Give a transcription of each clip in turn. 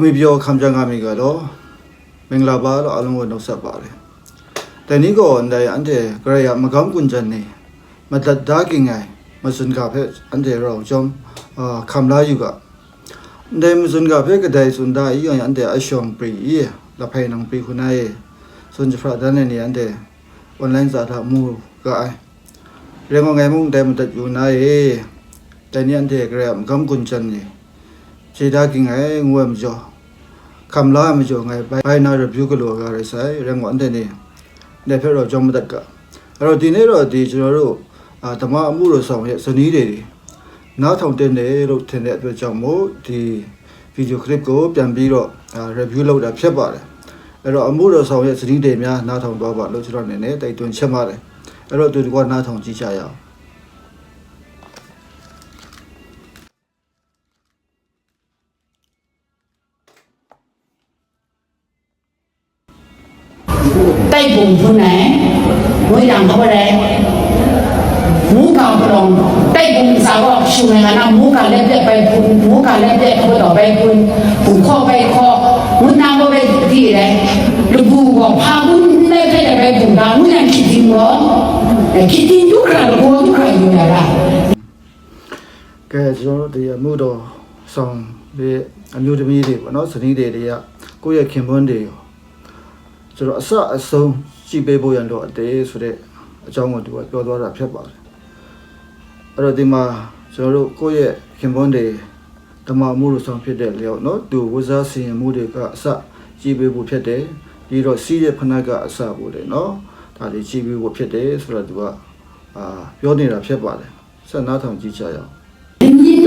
ငွေပြောခံပြန်ကမိကတော့မင်္ဂလာပါတော့အားလုံးကိုနှုတ်ဆက်ပါတယ်တနီကိုအန်တဲ့အန်တဲ့ကရယာမကောင်းကွန်ချန်နေမတတ်ဒါကင်ငိုင်မစွန်ကဖက်အန်တဲ့ရောဂျုံခံလာယူကဒေမစွန်ကဖက်ကဒိုင်စွန်ဒါအီအန်တဲ့အရှုံပရီလဖိုင်နံပရီခုနာယေစွန်ဂျဖရာဒန်နေအန်တဲ့ online စာထားမှုကအိုင်ရေငငယ်မုန်တဲမတက်ယူနာယေတန်ရန်တဲ့ကရယာမကောင်းကွန်ချန်နေခြေဒါကင်ငိုင်ငွေမကျော် สาธามูก็ไอเรื่องของไงมุ่งแต่มันตัดอยู่นายแต่นี่อันเดกระยะมะกำกุญจันนี่ ခြေသားကင်ငယ်ငွေမကျော်ကမ်လာမကျော်ငယ်ဘိုင်နာရဗျူးကလောကရဆိုင်ရငွန်တဲ့နေနေဖဲတော့ကြောင့်မတက်ကအဲ့တော့ဒီနေ့တော့ဒီကျွန်တော်တို့အာဓမ္မအမှုတော်ဆောင်ရဲ့ဇနီးတွေနားထောင်တဲ့နေလို့ထင်တဲ့အတွက်ကြောင့်မို့ဒီဗီဒီယိုကလစ်ကိုပြန်ပြီးတော့အာ review လုပ်တာဖြစ်ပါတယ်အဲ့တော့အမှုတော်ဆောင်ရဲ့ဇနီးတွေများနားထောင်သွားပါလို့ကျွန်တော်အနေနဲ့တိုက်တွန်းချက်ပါတယ်အဲ့တော့သူတို့ကနားထောင်ကြည့်ကြရအောင် တိုက်ပုံထုံးနိုင်ဝိရံခေါ်တယ်မူကောင်ပလုံးတိုက်ပုံစားတော့ရှုံနေတာမူကလည်းပြက်ပဲပူမူကလည်းပြက်ခေါ်တော့ပဲပူပူခေါ်ပဲခေါ်ဝိနာတော့ပဲဒီတယ်လူဘူးကဖာဘူးနဲ့ပြက်ပဲပူတာဝိညာဉ်ချစ်တင်တော့ချစ်တင်ဒုက္ခကိုဒုက္ခယူရတာကဲကျွန်တော်တို့ဒီအမှုတော်ဆောင်ဒီအမျိုးသမီးတွေပေါ့နော်ဇနီးတွေတွေကကိုယ့်ရဲ့ခင်ပွန်းတွေရော ကျွန်တော်အစအဆုံးကြည့်ပေးဖို့ရန်တော့အတေးဆိုတဲ့အကြောင်းကိုသူကပြောသွားတာဖြစ်ပါတယ်အဲ့တော့ဒီမှာကျွန်တော်တို့ကိုယ့်ရဲ့ခင်ပွန်းတွေဓမ္မမှုလို့ဆောင်ဖြစ်တဲ့လျောက်နော်သူဝဇ္ဇာစီရင်မှုတွေကအစကြည့်ပေးဖို့ဖြစ်တယ်ပြီးတော့စီးရဲ့ဖနက်ကအစဖို့တယ်နော်ဒါတွေကြည့်ပေးဖို့ဖြစ်တယ်ဆိုတော့သူကအာပြောနေတာဖြစ်ပါတယ်ဆက်နားထောင်ကြည့်ကြရအောင်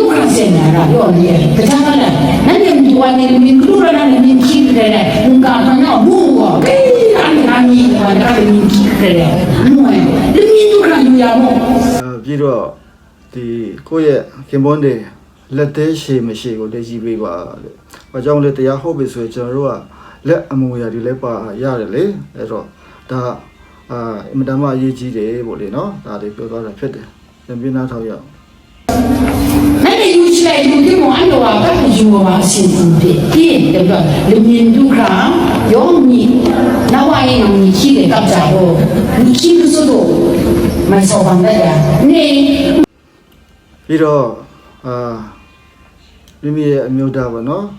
မြင်ဒုက္ခစင်လာတာပြောနေတယ်တခြားကလည်းနာနေမြဝနေမြင်ကလူရနာမြင်ကြည့်တယ်ဘုံကတော့ဘူးကောဘေးအန်နာမီဝါနာမြင်ကြည့်တယ်မွေဒီမြင်ဒုက္ခယူရမို့အဲပြီးတော့ဒီကိုယ့်ရဲ့ခင်ပွန်းတွေလက်သေးရှည်မရှိကိုလက်ကြည့်ပေးပါတဲ့။ဘာကြောင့်လဲတရားဟုတ်ပြီဆိုရင်ကျွန်တော်တို့ကလက်အမူအရာတွေလည်းပါရတယ်လေ။အဲ့တော့ဒါအာအင်မတန်မှအရေးကြီးတယ်ပေါ့လေနော်။ဒါလေးပြောသွားတာဖြစ်တယ်။ပြန်ပြနာထောက်ရအောင် 주어와 신분비 빈 그러니까 민두랑 영이 나와의 영이 기대 깜짝고 이 기술도 말써 간다야 네 이러 아 루미의 묘다 보노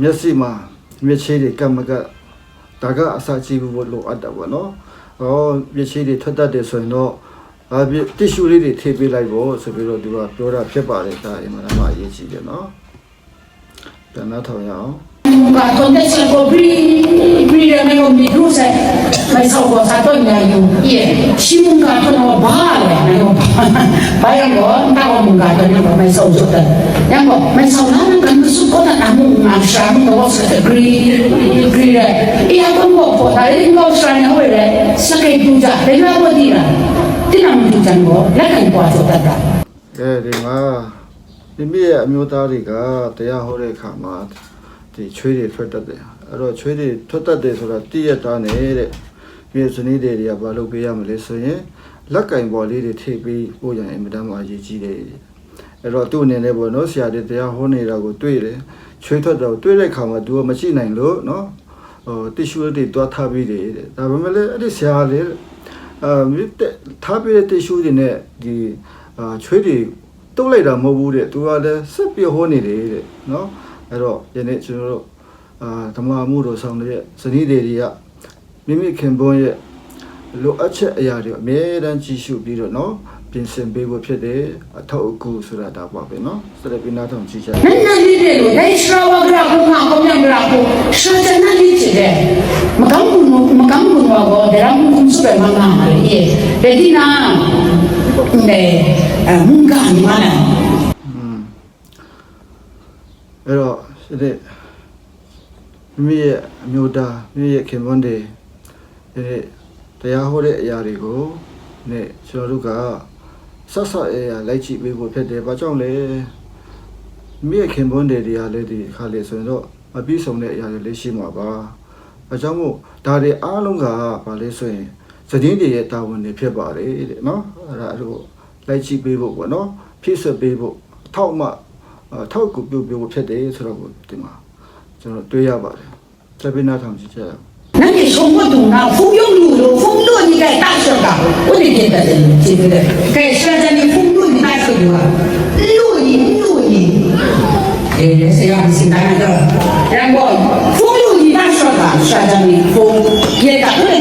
မျက်စိမှာမျက်ခြေတွေကမကဒါကအစာကြည့်ဖို့လိုအပ်တာပေါ့နော်။အော်မျက်ခြေတွေထွက်တတ်တယ်ဆိုရင်တော့အာတစ်ရှူလေးတွေထည့်ပေးလိုက်ဖို့ဆိုပြီးတော့သူကပြောတာဖြစ်ပါတယ်ဒါအင်မတန်မှအရေးကြီးတယ်နော်။ ပြန်နှထောင်ရအောင် Muka tonte se ko bri bri de me ko mi du se mai so ko sa to nya yu ye shi muka to no ba le na yo ba ya ko ta ko muka to no mai so so ta ya ko mai so na na kan su ko ta na mu na sha mu ko se bri bri de e ya ko mo ko ta le ko sha na we le sa ke du ja de na ko di na ti na mu du ja ko la kan ko so ta ta ကဲဒီမှာ မိမိရဲ့အမျိုးသားတွေကတရားဟောတဲ့အခါမှာဒီချွေးတွေထွက်တတ်တယ်အဲ့တော့ချွေးတွေထွက်တတ်တယ်ဆိုတာတည့်ရတာနေတဲ့မြေစနေတွေကဘာလုပ်ပေးရမလဲဆိုရင်လက်ကင်ပေါ်လေးတွေထိပ်ပြီးပို့ရရင်အင်မတန်မှအရေးကြီးတယ်အဲ့တော့သူ့အနေနဲ့ပေါ့နော်ဆရာတွေတရားဟောနေတာကိုတွေ့တယ်ချွေးထွက်တော့တွေ့တဲ့အခါမှာသူကမရှိနိုင်လို့နော်ဟိုတ िश ူတွေတွားထားပြီးတယ်တဲ့ဒါပေမဲ့လည်းအဲ့ဒီဆရာလေးအာမြစ်တဲ့ထားပြီးတဲ့တ िश ူတွေနဲ့ဒီအာချွေးတွေ တုတ်လိုက်တာမဟုတ်ဘူးတဲ့သူကလည်းဆက်ပြဟောနေတယ်တဲ့နော်အဲ့တော့ယနေ့ကျွန်တော်တို့အာဓမ္မမှုတော်ဆောင်တဲ့ဇနီးတွေတွေကမိမိခင်ပွန်းရဲ့လိုအပ်ချက်အရာတွေအမြဲတမ်းကြည့်ရှုပြီးတော့နော်ပြင်ဆင်ပေးဖို့ဖြစ်တယ်အထောက်အကူဆိုတာဒါပါပဲเนาะဆက်လက်ပြီးနောက်ထောင်ကြည့်ကြ။နတ်နတ်လေးတွေကိုဒိုင်စရာဝဂရာကိုမှာကိုမြောင်ရာကိုရှောတနတ်လေးချေတယ်။မကမ်းဘူးမကမ်းဘူးတော့ဒါရမှုကုစုပဲမမဟာလေ။ဒေဒီနာ de nunca animala. အဲ့တော့ဒီမိမိရဲ့အမျိုးသားမိမိရဲ့ခင်ပွန်းတွေဒီတရားဟောတဲ့အရာတွေကိုနဲ့ကျွန်တော်တို့ကဆော့ဆော့အရာလိုက်ကြည့်ပေးဖို့ဖြစ်တယ်။ဘာကြောင့်လဲ။မိမိရဲ့ခင်ပွန်းတွေတွေကလည်းဒီအခါလေဆိုရင်တော့မပြည့်စုံတဲ့အရာတွေလည်းရှိမှာပါ။အကြောင်းမို့ဒါတွေအားလုံးကဘာလဲဆိုရင် သတည်တွေရဲ့တာဝန်တွေဖြစ်ပါတယ်တဲ့နော်။အဲ့ဒါအဲ့လိုလိုက်ကြည့်ပေးဖို့ပေါ့နော်။ဖြစ်ဆွပေးဖို့အထောက်မှ အထောက်အကူပြုပြုဖို့ဖြစ်တယ်ဆိုတော့ဒီမှာ ကျွန်တော်တွေ့ရပါတယ်ဆက်ပြီးနောက်ထောင်ကြည့်ကြရအောင် 那你说我懂了，风用路路，风路你该大声的，我得给他的，记不得？该现在你风路你大声的，录音录音。哎，谁让你现在那个？然后风路你大声的，现在你风也打不能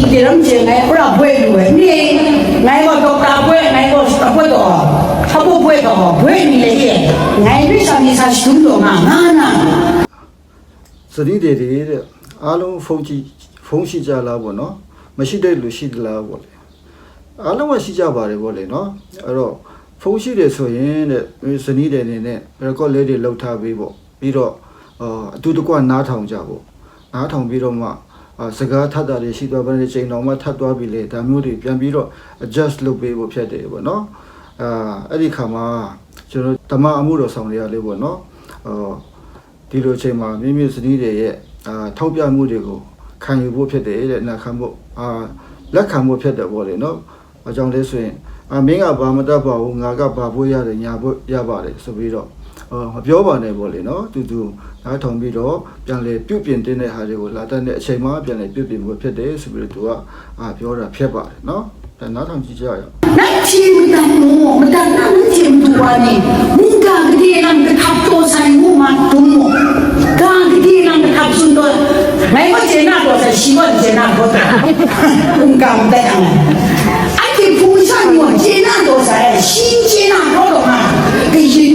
chỉ để làm gì ngay bữa quê rồi nè ngay mà đọc ta quê ngay mà ta quê đó không có quê đó quê như thế này ngay bây giờ mình sẽ xuống đồ mà ngã nè စရိတွေတွေတဲ့အားလုံးဖုန်းကြည့်ဖုန်းရှိကြလားပေါ့နော်မရှိတဲ့လူရှိသလားပေါ့လေအားလုံးကရှိကြပါတယ်ပေါ့လေနော်အဲ့တော့ဖုန်းရှိတယ်ဆိုရင်တဲ့ဇနီးတဲ့အနေနဲ့ record လေးတွေလောက်ထားပေးပေါ့ပြီးတော့အတူတကွနားထောင်ကြပေါ့နားထောင်ပြီးတော့မှ စကားထပ်တာတွေရှိသွားပါတဲ့ချိန်တော်မှထပ်သွားပြီလေဒါမျိုးတွေပြန်ပြီးတော့ adjust လုပ်ပေးဖို့ဖြစ်တယ်ပေါ့နော်အာအဲ့ဒီခါမှာကျွန်တော်ဓမ္မအမှုတော်ဆောင်တွေကလေးပေါ့နော်အော်ဒီလိုအချိန်မှာမိမိစနီးတွေရဲ့အာထောက်ပြမှုတွေကိုခံယူဖို့ဖြစ်တယ်တဲ့နာခံဖို့အာလက်ခံဖို့ဖြစ်တယ်ပေါ့လေနော်အကြောင်းလေးဆိုရင်အာမင်းကဘာမတတ်ပါဘူးငါကဘာဖို့ရတယ်ညာဖို့ရပါတယ်ဆိုပြီးတော့အာ မပြောပါနဲ့ပေါ့လေနော်သူသူနားထောင်ပြီးတော့ပြန်လေပြုတ်ပြင်တင်းတဲ့ဟာတွေကိုလာတတ်တဲ့အချိန်မှပြန်လေပြုတ်ပြင်ဖို့ဖြစ်တယ်ဆိုပြီးတော့သူကအာပြောတာဖြစ်ပါတယ်နော်ဒါနားထောင်ကြည့်ကြရအောင်နိုင်ချင်မတန်မို့မတန်နိုင်ချင်တူပါနေမူကာကတိလန်ကခပ်တော့ဆိုင်မူမတုံးမို့ကာကတိလန်ကခပ်စွန်တော့မိုင်မချေနာတော့ဆိုင်ရှိမချေနာတော့တာဘုံကောင်တဲ့အမအဲ့ဒီပူဆောင်ရောချေနာတော့ဆိုင်ရှင်းချ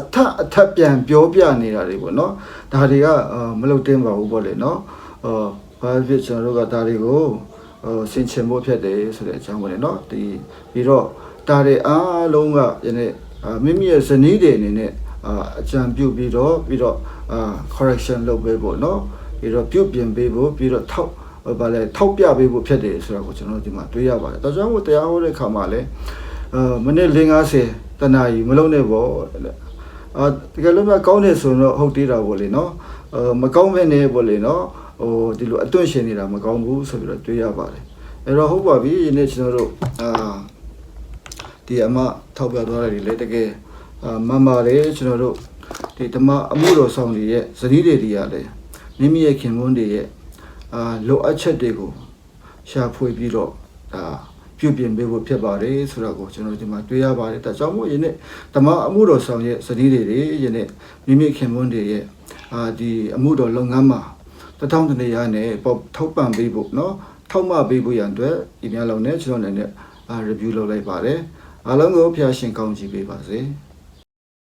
အထက်အထက်ပြန်ပြောပြနေတာတွေပေါ့နော်ဒါတွေကမလုတ်တင်းပါဘူးပေါ့လေနော်အော်ဘာဖြစ်ကျွန်တော်တို့ကဒါတွေကိုဆင်ခြင်ဖို့ဖြစ်တယ်ဆိုတဲ့အကြောင်းပေါ့လေနော်ဒီပြီးတော့ဒါတွေအားလုံးကယနေ့မိမိရဲ့ဇနီးတွေအနေနဲ့အကြံပြုပြီးတော့ပြီးတော့ correction လုပ်ပေးဖို့နော်ပြီးတော့ပြုပြင်ပေးဖို့ပြီးတော့ထောက်ဘာလဲထောက်ပြပေးဖို့ဖြစ်တယ်ဆိုတာကိုကျွန်တော်ဒီမှာတွေးရပါတယ်ဒါကြောင့်မို့တရားဟောတဲ့ခါမှာလည်းအဲမိနစ်50တနာရီမလုံးနဲ့ပေါ့ အာတကယ်လို့များကောင်းတယ်ဆိုတော့ဟုတ်သေးတာပေါ့လေနော်အာမကောင်းဘဲနဲ့ပေါ့လေနော်ဟိုဒီလိုအတွန့်ရှင်နေတာမကောင်းဘူးဆိုပြီးတော့တွေးရပါတယ်အဲ့တော့ဟုတ်ပါပြီယနေ့ကျွန်တော်တို့အာဒီအမထောက်ပြသွားတာတွေလည်းတကယ်အာမှန်ပါတယ်ကျွန်တော်တို့ဒီဓမ္မအမှုတော်ဆောင်တွေရဲ့ဇနီးတွေတွေကလည်းမိမိရဲ့ခင်မွန်းတွေရဲ့အာလိုအပ်ချက်တွေကိုရှာဖွေပြီးတော့ဒါ ပြုပြင်ပေးဖို့ဖြစ်ပါတယ်ဆိုတော့ကိုကျွန်တော်ဒီမှာတွေ့ရပါတယ်ဒါကြောင့်မို့ယနေ့ဓမ္မအမှုတော်ဆောင်ရဲ့ဇနီးတွေတွေယနေ့မိမိခင်မွန်းတွေရဲ့အာဒီအမှုတော်လုပ်ငန်းမှာတထောင်တနေရနဲ့ပေါ့ထောက်ပံ့ပေးဖို့เนาะထောက်မပေးဖို့ရန်အတွက်ဒီများလုံးနဲ့ကျွန်တော်လည်းအာ review လုပ်လိုက်ပါတယ်အားလုံးကိုဖျားရှင်ကောင်းချီးပေးပါစေ။